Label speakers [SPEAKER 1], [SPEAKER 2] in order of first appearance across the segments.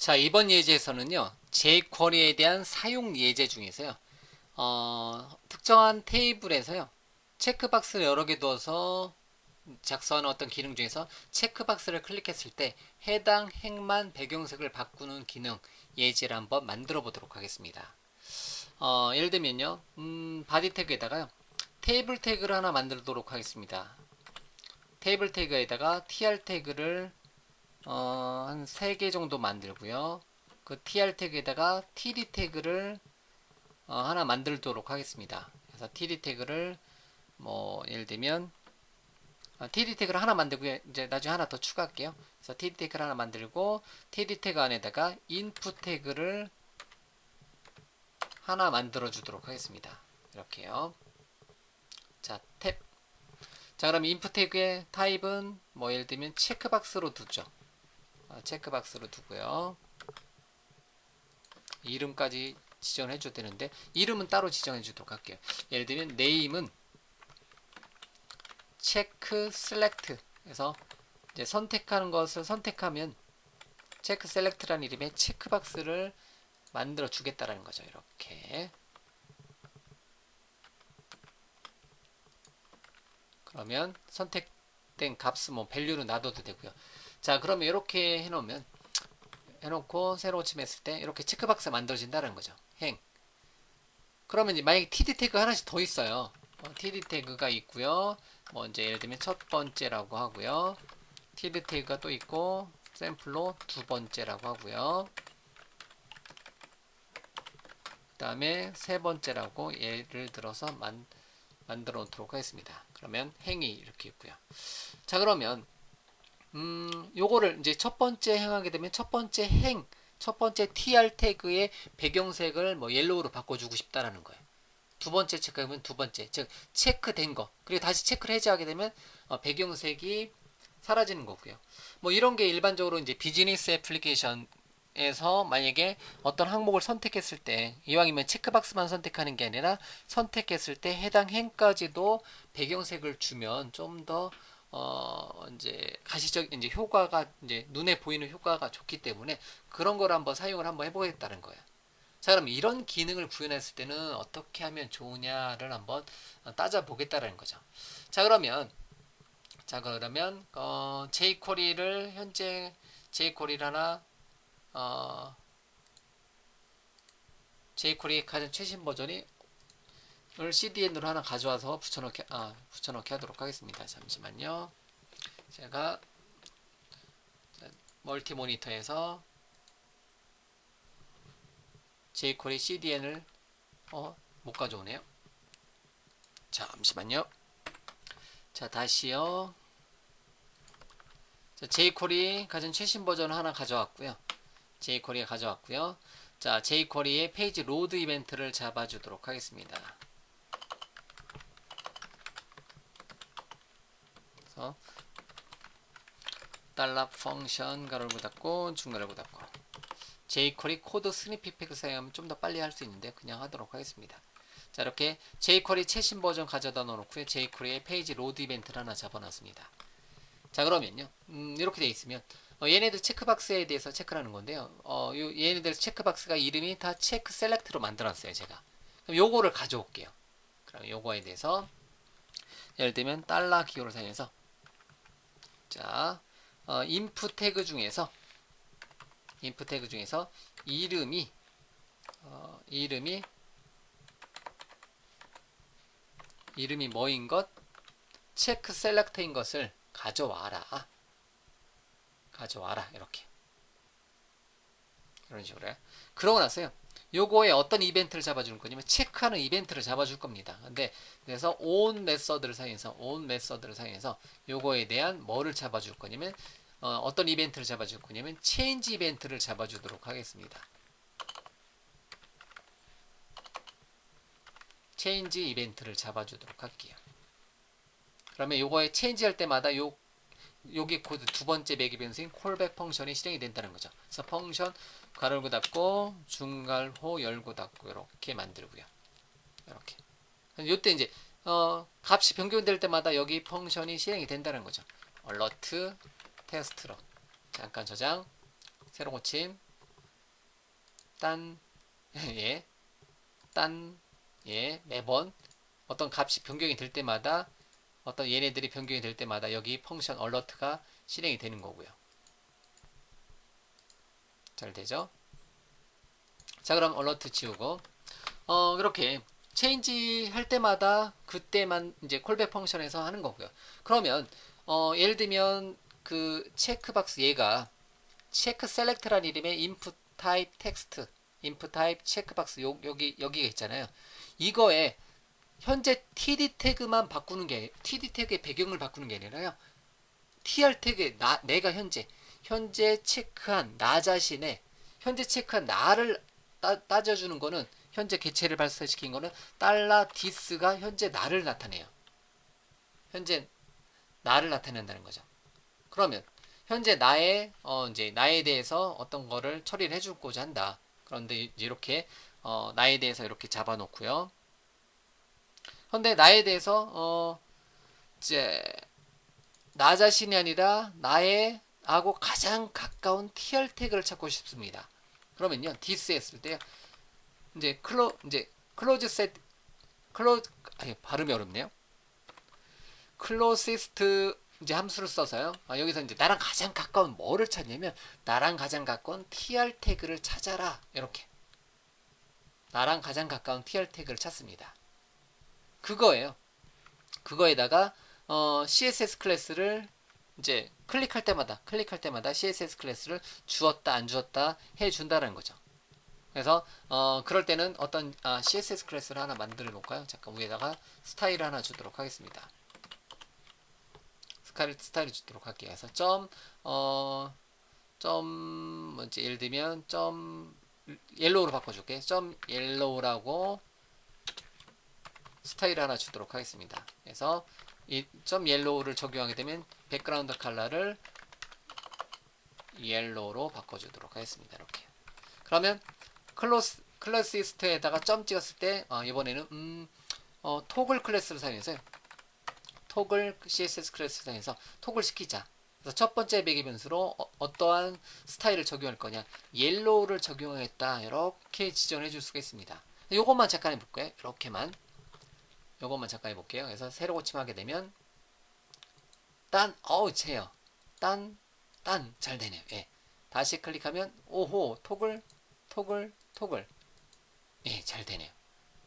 [SPEAKER 1] 자, 이번 예제에서는요, jQuery에 대한 사용 예제 중에서요, 어, 특정한 테이블에서요, 체크박스를 여러 개 두어서 작성하는 어떤 기능 중에서 체크박스를 클릭했을 때 해당 행만 배경색을 바꾸는 기능 예제를 한번 만들어 보도록 하겠습니다. 어, 예를 들면요, 음, 바디 태그에다가요, 테이블 태그를 하나 만들도록 하겠습니다. 테이블 태그에다가 tr 태그를 어, 한 3개 정도 만들고요. 그 tr 태그에다가 td 태그를 어, 하나 만들도록 하겠습니다. 그래서 td 태그를 뭐 예를 들면 어, td 태그를 하나 만들고 이제 나중에 하나 더 추가할게요. 그래서 td 태그를 하나 만들고 td 태그 안에다가 input 태그를 하나 만들어 주도록 하겠습니다. 이렇게요. 자, 탭. 자, 그럼 input 태그의 타입은 뭐 예를 들면 체크박스로 두죠. 아, 체크박스로 두고요. 이름까지 지정해 줘도 되는데 이름은 따로 지정해 주도록 할게요. 예를 들면 name은 체크 셀렉트 해서 이제 선택하는 것을 선택하면 체크 셀렉트라는 이름의 체크박스를 만들어 주겠다라는 거죠. 이렇게. 그러면 선택된 값은 뭐 밸류로 놔둬도 되고요. 자, 그러면 이렇게 해놓으면 해놓고 새로 침했을 때 이렇게 체크박스 만들어진다는 거죠. 행. 그러면 이제 만약에 td 태그 하나씩 더 있어요. 어, td 태그가 있고요. 뭐 이제 예를 들면 첫 번째라고 하고요. td 태그가 또 있고 샘플로 두 번째라고 하고요. 그 다음에 세 번째라고 예를 들어서 만, 만들어 놓도록 하겠습니다. 그러면 행이 이렇게 있고요. 자 그러면 음, 요거를 이제 첫 번째 행하게 되면 첫 번째 행, 첫 번째 tr 태그의 배경색을 뭐 옐로우로 바꿔주고 싶다라는 거예요. 두 번째 체크하면 두 번째, 즉 체크된 거 그리고 다시 체크를 해제하게 되면 어, 배경색이 사라지는 거고요. 뭐 이런 게 일반적으로 이제 비즈니스 애플리케이션 에서 만약에 어떤 항목을 선택했을 때 이왕이면 체크박스만 선택하는 게 아니라 선택했을 때 해당 행까지도 배경색을 주면 좀더 어 이제 가시적 이제 효과가 이제 눈에 보이는 효과가 좋기 때문에 그런 걸 한번 사용을 한번 해보겠다는 거예요. 자 그럼 이런 기능을 구현했을 때는 어떻게 하면 좋으냐를 한번 따져보겠다는 거죠. 자 그러면 자 그러면 어, jQuery를 현재 jQuery를 하나 어, jQuery 가장 최신 버전이 을 CDN으로 하나 가져와서 붙여넣기, 아, 붙여넣기 하도록 하겠습니다. 잠시만요. 제가 멀티 모니터에서 jQuery CDN을 어, 못 가져오네요. 잠시만요. 자, 다시요. 자, jQuery 가장 최신 버전 하나 가져왔고요. jQuery가 가져왔고요. 자, jQuery의 페이지 로드 이벤트를 잡아주도록 하겠습니다. 그래서 달러 펑션 가로를 닫고 중괄호 닫고 jQuery 코드 스니피 팩을 사용하면 좀 더 빨리 할 수 있는데 그냥 하도록 하겠습니다. 자 이렇게 jQuery 최신 버전 가져다 놓고요. jQuery의 페이지 로드 이벤트를 하나 잡아놨습니다. 자 그러면요 음, 이렇게 돼 있으면 어, 얘네들 체크박스에 대해서 체크를 하는 건데요. 어, 요, 얘네들 체크박스가 이름이 다 체크 셀렉트로 만들었어요. 제가 그럼 요거를 가져올게요. 그럼 요거에 대해서 예를 들면 달러 기호를 사용해서 자, 어, 인풋 태그 중에서 인풋 태그 중에서 이름이 어, 이름이 이름이 뭐인 것? 체크 셀렉터인 것을 가져와라. 가져와라. 이렇게. 이런 식으로. 요 그러고 나서요. 요거에 어떤 이벤트를 잡아주는 거냐면 체크하는 이벤트를 잡아줄 겁니다. 근데 그래서 on 메서드를 사용해서 on 메서드를 사용해서 요거에 대한 뭐를 잡아줄 거냐면 어, 떤 이벤트를 잡아줄 거냐면 change 이벤트를 잡아주도록 하겠습니다. change 이벤트를 잡아주도록 할게요. 그러면 요거에 change 할 때마다 요 여기 코드 두 번째 매기 변수인 콜백 펑션이 실행이 된다는 거죠. 그래서 펑션 가로고 닫고 중괄호 열고 닫고 이렇게 만들고요. 이렇게. 요때 이제 어, 값이 변경될 때마다 여기 펑션이 실행이 된다는 거죠. alert 테스트로. 잠깐 저장. 새로 고침. 딴, 예, 딴, 예, 매번. 어떤 값이 변경이 될 때마다 어떤 얘네들이 변경이 될 때마다 여기 펑션 얼러트가 실행이 되는 거고요. 잘 되죠? 자, 그럼 얼러트 지우고. 어, 이렇게 체인지 할 때마다 그때만 이제 콜백 펑션에서 하는 거고요. 그러면 어, 예를 들면 그 체크박스 얘가 체크 셀렉트란 이름의 input type text, input type 체크박스 요, 여기 여기가 있잖아요. 이거에 현재 td 태그만 바꾸는 게 td 태그의 배경을 바꾸는 게 아니라요. tr 태그에 나 내가 현재 현재 체크한 나 자신의 현재 체크한 나를 따, 따져주는 거는 현재 개체를 발사시킨 거는 달러 디스가 현재 나를 나타내요. 현재 나를 나타낸다는 거죠. 그러면 현재 나의 어 이제 나에 대해서 어떤 거를 처리를 해주고자 한다. 그런데 이렇게 어 나에 대해서 이렇게 잡아놓고요. 근데 나에 대해서 어 이제 나 자신이 아니라 나의 하고 가장 가까운 tr 태그를 찾고 싶습니다. 그러면요, 디스 했을 때 이제 클로 이제 셋 클로 아니 발음이 어렵네요. 클로시스트 이제 함수를 써서요. 아, 여기서 이제 나랑 가장 가까운 뭐를 찾냐면 나랑 가장 가까운 tr 태그를 찾아라 이렇게 나랑 가장 가까운 tr 태그를 찾습니다. 그거예요. 그거에다가 어, CSS 클래스를 이제 클릭할 때마다 클릭할 때마다 CSS 클래스를 주었다 안 주었다 해 준다는 거죠. 그래서 어 그럴 때는 어떤 아, CSS 클래스를 하나 만들어 놓을까요? 잠깐 위에다가 스타일 하나 주도록 하겠습니다. 스타일 스타일 주도록 할게요. 그래서 점 어점 뭐지 예를 들면 점 옐로우로 바꿔줄게. 점 옐로우라고 스타일 하나 주도록 하겠습니다. 그래서 이 점 옐로우를 적용하게 되면 백그라운드 컬러를 옐로우로 바꿔주도록 하겠습니다. 이렇게. 그러면 클로스 클래시스트에다가 점 찍었을 때 어, 이번에는 음, 어, 토글 클래스를 사용해서 토글 CSS 사용해서 토글 시키자. 그래서 첫 번째 배기 변수로 어, 떠한 스타일을 적용할 거냐 옐로우를 적용하겠다 이렇게 지정해 줄 수가 있습니다. 요것만 잠깐 해볼까요? 이렇게만 요것만 잠깐 해볼게요. 그래서 새로 고침하게 되면 딴 어우 채요. 딴딴 잘 되네요. 예. 다시 클릭하면 오호 토글 토글 토글 예, 잘 되네요.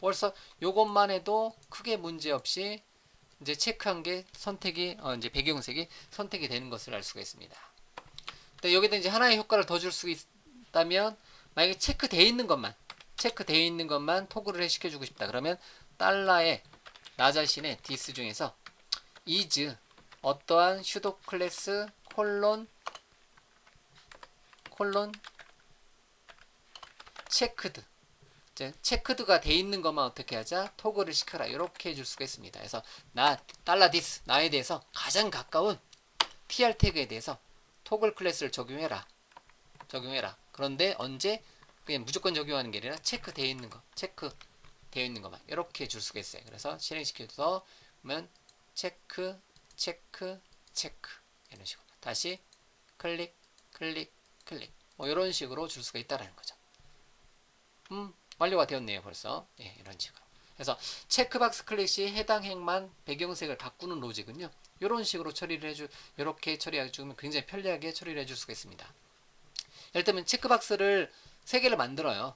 [SPEAKER 1] 벌써 요것만 해도 크게 문제 없이 이제 체크한 게 선택이 어, 이제 배경색이 선택이 되는 것을 알 수가 있습니다. 여기다 이제 하나의 효과를 더 줄 수 있다면 만약에 체크되어 있는 것만 체크되어 있는 것만 토글을 시켜주고 싶다. 그러면 달러에 나 자신의 디스 중에서 is 어떠한 슈도 클래스 콜론 콜론 체크드 이제 체크드가 돼 있는 것만 어떻게 하자 토글을 시켜라 이렇게 해줄 수가 있습니다. 그래서 나 달러 디스 나에 대해서 가장 가까운 tr 태그에 대해서 토글 클래스를 적용해라 적용해라. 그런데 언제 그냥 무조건 적용하는 게 아니라 체크 되어 있는 거 체크 되어 있는 것만 이렇게 줄 수가 있어요. 그래서 실행시켜서 보면 체크 체크 체크 이런 식으로 다시 클릭 클릭 클릭 뭐 이런 식으로 줄 수가 있다라는 거죠. 음 완료가 되었네요 벌써 예, 이런 식으로 그래서 체크박스 클릭 시 해당 행만 배경색을 바꾸는 로직은요 이런 식으로 처리를 해주 이렇게 처리해 주면 굉장히 편리하게 처리를 해줄 수가 있습니다. 예를 들면 체크박스를 세 개를 만들어요.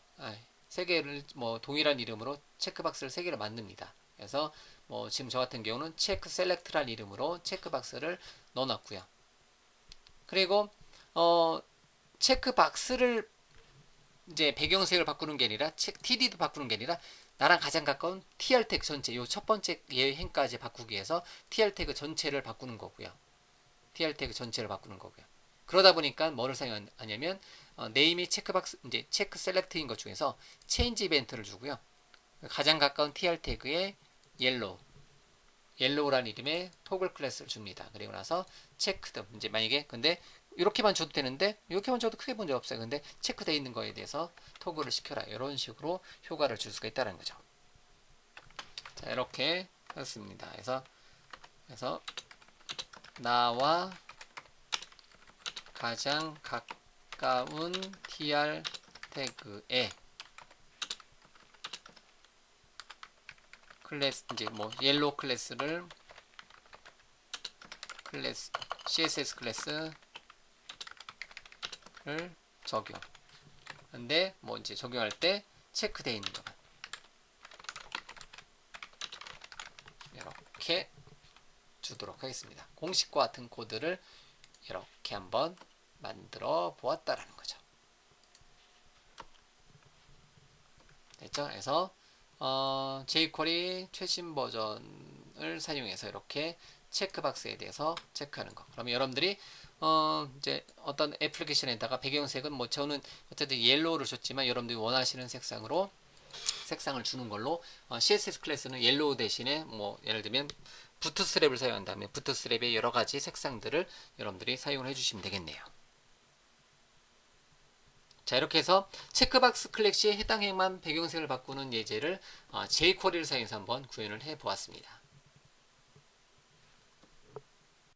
[SPEAKER 1] 세 개를 뭐 동일한 이름으로 체크박스를 세 개를 만듭니다. 그래서 뭐 지금 저 같은 경우는 체크 셀렉트란 이름으로 체크박스를 넣어놨고요. 그리고 어 체크박스를 이제 배경색을 바꾸는 게 아니라 책 TD도 바꾸는 게 아니라 나랑 가장 가까운 TR 태그 전체 요 첫 번째 예행까지 바꾸기 위해서 TR 태그 전체를 바꾸는 거고요. TR 태그 전체를 바꾸는 거고요. 그러다 보니까 뭐를 사용하냐면 어, 네임이 체크박스 이제 체크 셀렉트인 것 중에서 체인지 이벤트를 주고요. 가장 가까운 tr 태그에 옐로우 옐로우라는 이름의 토글 클래스를 줍니다. 그리고 나서 체크드 이제 만약에 근데 이렇게만 줘도 되는데 이렇게만 줘도 크게 문제 없어요. 근데 체크되어 있는 거에 대해서 토글을 시켜라 이런 식으로 효과를 줄 수가 있다는 거죠. 자 이렇게 했습니다. 그래서 그래서 나와 가장 가까운 tr 태그에 클래스 이제 뭐 옐로우 클래스를 클래스 CSS 클래스 를 적용. 근데 뭐 이제 적용할 때 체크되어 있는 것만 이렇게 주도록 하겠습니다. 공식과 같은 코드를 이렇게 한번 만들어 보았다라는 거죠. 됐죠? 그래서 어, jQuery 최신 버전을 사용해서 이렇게 체크박스에 대해서 체크하는 거. 그러면 여러분들이 어, 이제 어떤 애플리케이션에다가 배경색은 뭐 저는 어쨌든 옐로우를 줬지만 여러분들이 원하시는 색상으로 색상을 주는 걸로 어, CSS 클래스는 옐로우 대신에 뭐 예를 들면 부트스트랩을 사용한다면 부트스트랩의 여러 가지 색상들을 여러분들이 사용을 해주시면 되겠네요. 자 이렇게 해서 체크박스 클릭 시에 해당 행만 배경색을 바꾸는 예제를 어, jQuery를 사용해서 한번 구현을 해 보았습니다.